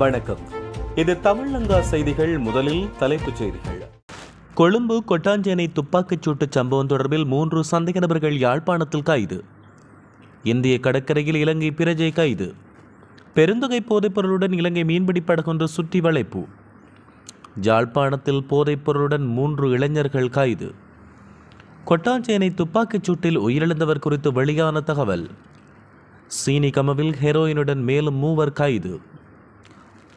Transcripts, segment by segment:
வணக்கம். இது தமிழங்கா செய்திகள் முதலில் தலைப்புச் செய்திகள். கொழும்பு கொட்டாஞ்சேனை துப்பாக்கிச் சூட்டு சம்பவம் தொடர்பில் மூன்று சந்தேக நபர்கள் யாழ்ப்பாணத்தில் கைது. இந்திய கடற்கரையில் இலங்கை பிரஜை கைது. பெருந்தொகை போதைப்பொருளுடன் இலங்கை மீன்பிடி படகொன்று சுற்றி வளைப்பு. யாழ்ப்பாணத்தில் போதைப்பொருளுடன் மூன்று இளைஞர்கள் கைது. கொட்டாஞ்சேனை துப்பாக்கிச் சூட்டில் உயிரிழந்தவர் குறித்து வெளியான தகவல். சீனிகமவில் ஹெரோயினுடன் மேலும் மூவர் கைது.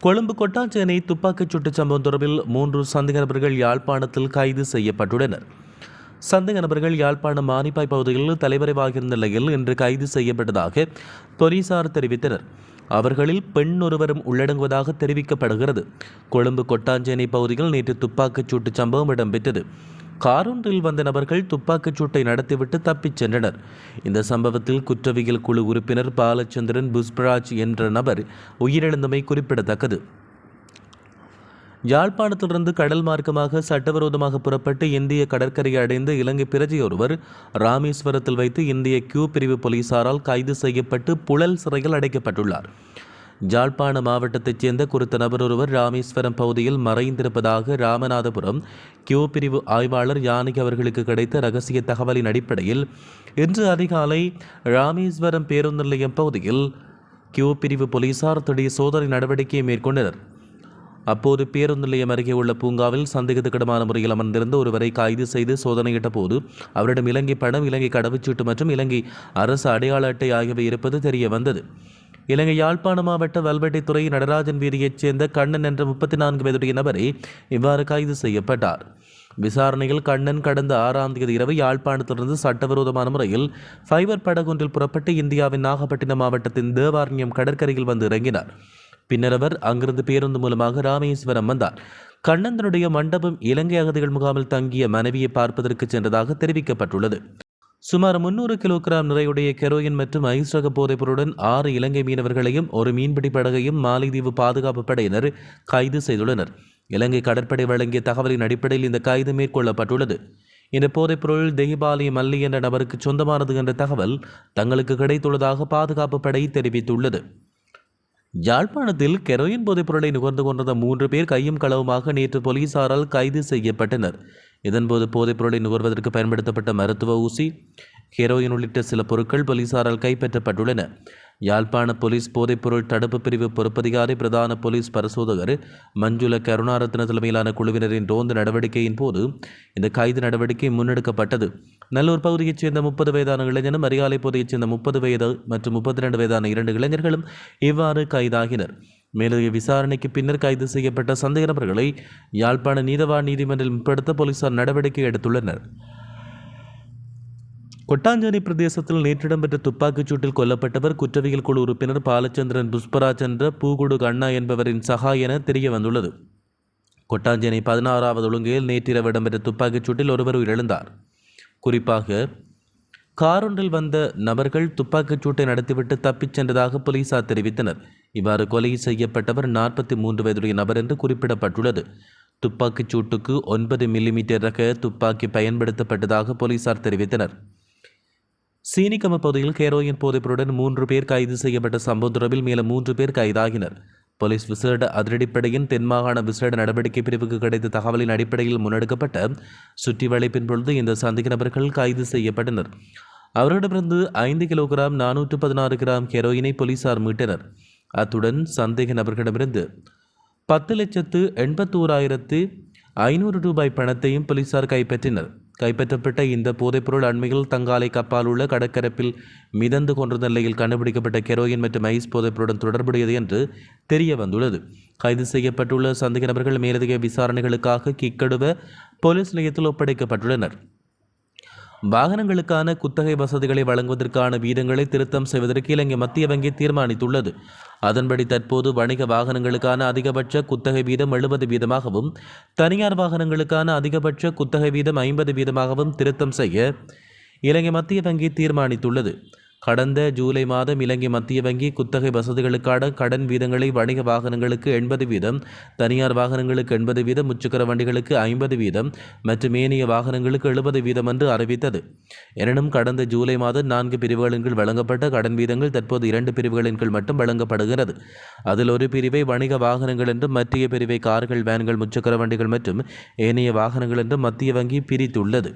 கொழும்பு கொட்டாஞ்சேனை துப்பாக்கிச் சூட்டு சம்பவம் தொடர்பில் மூன்று சந்தேக நபர்கள் யாழ்ப்பாணத்தில் கைது செய்யப்பட்டுள்ளனர். சந்தேக நபர்கள் யாழ்ப்பாணம் மானிப்பாய் பகுதியில் தலைமறைவாகியிருந்த நிலையில் இன்று கைது செய்யப்பட்டதாக போலீசார் தெரிவித்தனர். அவர்களில் பெண் ஒருவரும் உள்ளடங்குவதாக தெரிவிக்கப்படுகிறது. கொழும்பு கொட்டாஞ்சேனை பகுதியில் நேற்று துப்பாக்கிச் சூட்டு சம்பவம் இடம்பெற்றது. காரொன்றில் வந்த நபர்கள் துப்பாக்கிச் சூட்டை நடத்திவிட்டு தப்பிச் சென்றனர். இந்த சம்பவத்தில் குற்றவியல் குழு உறுப்பினர் பாலச்சந்திரன் புஷ்பராஜ் என்ற நபர் உயிரிழந்தமை குறிப்பிடத்தக்கது. யாழ்ப்பாணத்திலிருந்து கடல் மார்க்கமாக சட்டவிரோதமாக புறப்பட்டு இந்திய கடற்கரையை அடைந்த இலங்கை பிரஜை ஒருவர் ராமேஸ்வரத்தில் வைத்து இந்திய கியூ பிரிவு போலீசாரால் கைது செய்யப்பட்டு புழல் சிறையில் அடைக்கப்பட்டுள்ளார். ஜாழ்ப்பாண மாவட்டத்தைச் சேர்ந்த குறித்த நபர் ஒருவர் ராமேஸ்வரம் பகுதியில் மறைந்திருப்பதாக ராமநாதபுரம் கியூ பிரிவு ஆய்வாளர் யானைக்கு அவர்களுக்கு கிடைத்த ரகசிய தகவலின் அடிப்படையில் இன்று அதிகாலை ராமேஸ்வரம் பேருந்து நிலையம் பகுதியில் கியூ பிரிவு போலீசார் திடீர் சோதனை நடவடிக்கையை மேற்கொண்டனர். அப்போது பேருந்து நிலையம் அருகே உள்ள பூங்காவில் சந்தேகத்துக்கிடமான முறையில் அமர்ந்திருந்த ஒருவரை கைது செய்து சோதனையிட்ட போது அவரிடம் இலங்கை பணம் இலங்கை கடவுச்சீட்டு மற்றும் இலங்கை அரசு அடையாள அட்டை ஆகியவை இருப்பது தெரிய வந்தது. இலங்கை யாழ்ப்பாண மாவட்ட வல்வெட்டித்துறை நடராஜன் வீதியைச் சேர்ந்த கண்ணன் என்ற முப்பத்தி நான்கு வயதுடைய நபரே இவ்வாறு கைது செய்யப்பட்டார். விசாரணையில் கண்ணன் கடந்த ஆறாம் தேதி இரவு யாழ்ப்பாணத்திலிருந்து சட்டவிரோதமான முறையில் ஃபைபர் படகொன்றில் புறப்பட்டு இந்தியாவின் நாகப்பட்டினம் மாவட்டத்தின் தேவாரண்யம் கடற்கரையில் வந்து இறங்கினார். பின்னர் அவர் அங்கிருந்து பேருந்து மூலமாக ராமேஸ்வரம் வந்தார். கண்ணன் தன்னுடைய மண்டபம் இலங்கை அகதிகள் முகாமில் தங்கிய மனைவியை பார்ப்பதற்கு சென்றதாக தெரிவிக்கப்பட்டுள்ளது. சுமார் முன்னூறு கிலோகிராம் நிறையுடைய கெரோயின் மற்றும் ஐஸ் ரக போதைப்பொருளுடன் ஆறு இலங்கை மீனவர்களையும் ஒரு மீன்பிடி படகையும் மாலைதீவு பாதுகாப்பு படையினர் கைது செய்துள்ளனர். இலங்கை கடற்படை வழங்கிய தகவலின் அடிப்படையில் இந்த கைது மேற்கொள்ளப்பட்டுள்ளது. இந்த போதைப்பொருள் தெஹிபாலி மல்லி என்ற நபருக்கு சொந்தமானது என்ற தகவல் தங்களுக்கு கிடைத்துள்ளதாக பாதுகாப்பு படை தெரிவித்துள்ளது. யாழ்ப்பாணத்தில் கெரோயின் போதைப்பொருளை நுகர்ந்து கொண்டிருந்த மூன்று பேர் கையும் களவுமாக நேற்று போலீசாரால் கைது செய்யப்பட்டனர். இதன்போது போதைப்பொருளை நுகர்வதற்கு பயன்படுத்தப்பட்ட மருத்துவ ஊசி ஹெரோயின் உள்ளிட்ட சில பொருட்கள் போலீசாரால் கைப்பற்றப்பட்டுள்ளன. யாழ்ப்பாண போலீஸ் போதைப்பொருள் தடுப்பு பிரிவு பொறுப்பதிகாரி பிரதான போலீஸ் பரிசோதகர் மஞ்சுள கருணாரத்ன தலைமையிலான குழுவினரின் ரோந்து நடவடிக்கையின் போது இந்த கைது நடவடிக்கை முன்னெடுக்கப்பட்டது. நல்லூர் பகுதியைச் சேர்ந்த முப்பது வயதான இளைஞனும் அரியாலை பகுதியைச் சேர்ந்த முப்பது வயது மற்றும் முப்பத்தி ரெண்டு வயதான இரண்டு இளைஞர்களும் இவ்வாறு கைதாகினர். மேலதிக விசாரணைக்கு பின்னர் கைது செய்யப்பட்ட சந்தேக நபர்களை யாழ்ப்பாண நீதவான் நீதிமன்றில் முற்படுத்த போலீசார் நடவடிக்கை எடுத்துள்ளனர். கொட்டாஞ்சேரி பிரதேசத்தில் நேற்று இடம்பெற்ற துப்பாக்கிச் சூட்டில் கொல்லப்பட்டவர் குற்றவியல் குழு உறுப்பினர் பாலச்சந்திரன் புஷ்பராஜ் என்ற பூகுடு கண்ணா என்பவரின் சகா என தெரிய வந்துள்ளது. கொட்டாஞ்சேரி பதினாறாவது ஒழுங்கையில் நேற்றிரவு இடம்பெற்ற துப்பாக்கிச் சூட்டில் ஒருவர் உயிரிழந்தார். குறிப்பாக காரொன்றில் வந்த நபர்கள் துப்பாக்கிச் சூட்டை நடத்திவிட்டு தப்பிச் சென்றதாக போலீசார் தெரிவித்தனர். இவ்வாறு கொலை செய்யப்பட்டவர் நாற்பத்தி மூன்று வயதுடைய நபர் என்று குறிப்பிடப்பட்டுள்ளது. துப்பாக்கிச் சூட்டுக்கு ஒன்பது மில்லிமீட்டர் ரக துப்பாக்கி பயன்படுத்தப்பட்டதாக போலீசார் தெரிவித்தனர். சீனிக்கம பகுதியில் ஹெரோயின் போதைப்பொருடன் மூன்று பேர் கைது செய்யப்பட்ட சம்பவம் தொடர்பில் மேலும் மூன்று பேர் கைதாகினர். போலீஸ் விசேட அதிரடிப்படையின் தென்மாகாண விசேட நடவடிக்கை பிரிவுக்கு கிடைத்த தகவலின் அடிப்படையில் முன்னெடுக்கப்பட்ட சுற்றி வளைப்பின் பொழுது இந்த சந்தேக நபர்கள் கைது செய்யப்பட்டனர். அவரிடமிருந்து ஐந்து கிலோகிராம் நானூற்று பதினாறு கிராம் ஹெரோயினை போலீசார் மீட்டனர். அத்துடன் சந்தேக நபர்களிடமிருந்து பத்து லட்சத்து எண்பத்தோராயிரத்து ஐநூறு ரூபாய் பணத்தையும் போலீசார் கைப்பற்றினர். கைப்பற்றப்பட்ட இந்த போதைப்பொருள் அண்மையில் தங்காலை கப்பால் உள்ள கடற்கரப்பில் மிதந்து கொண்டிருந்த நிலையில் கண்டுபிடிக்கப்பட்ட கெரோயின் மற்றும் ஐஸ் போதைப்பொருளுடன் தொடர்புடையது என்று தெரிய வந்துள்ளது கைது செய்யப்பட்டுள்ள சந்தேக நபர்கள் மேலதிக விசாரணைகளுக்காக கிக்கடுவ போலீஸ் நிலையத்தில் ஒப்படைக்கப்பட்டுள்ளனர். வாகனங்களுக்கான குத்தகை வசதிகளை வழங்குவதற்கான வீதங்களை திருத்தம் செய்வதற்கு இலங்கை மத்திய வங்கி தீர்மானித்துள்ளது. அதன்படி தற்போது வணிக வாகனங்களுக்கான அதிகபட்ச குத்தகை வீதம் எழுபது வீதமாகவும் தனியார் வாகனங்களுக்கான அதிகபட்ச குத்தகை வீதம் ஐம்பது வீதமாகவும் திருத்தம் செய்ய இலங்கை மத்திய வங்கி தீர்மானித்துள்ளது. கடந்த ஜூலை மாதம் இலங்கை மத்திய வங்கி குத்தகை வசதிகளுக்கான கடன் வீதங்களை வணிக வாகனங்களுக்கு எண்பது வீதம் தனியார் வாகனங்களுக்கு எண்பது வீதம் முச்சக்கர வண்டிகளுக்கு ஐம்பது வீதம் மற்றும் ஏனைய வாகனங்களுக்கு எழுபது வீதம் என்று அறிவித்தது. எனினும் கடந்த ஜூலை மாதம் நான்கு பிரிவுகளின் கீழ் வழங்கப்பட்ட கடன் வீதங்கள் தற்போது இரண்டு பிரிவுகளின் கீழ் மட்டும் வழங்கப்படுகிறது. அதில் ஒரு பிரிவை வணிக வாகனங்கள் என்றும் மத்திய பிரிவை கார்கள் வேன்கள் முச்சக்கர வண்டிகள் மற்றும் ஏனைய வாகனங்கள் என்றும் மத்திய வங்கி பிரித்துள்ளது.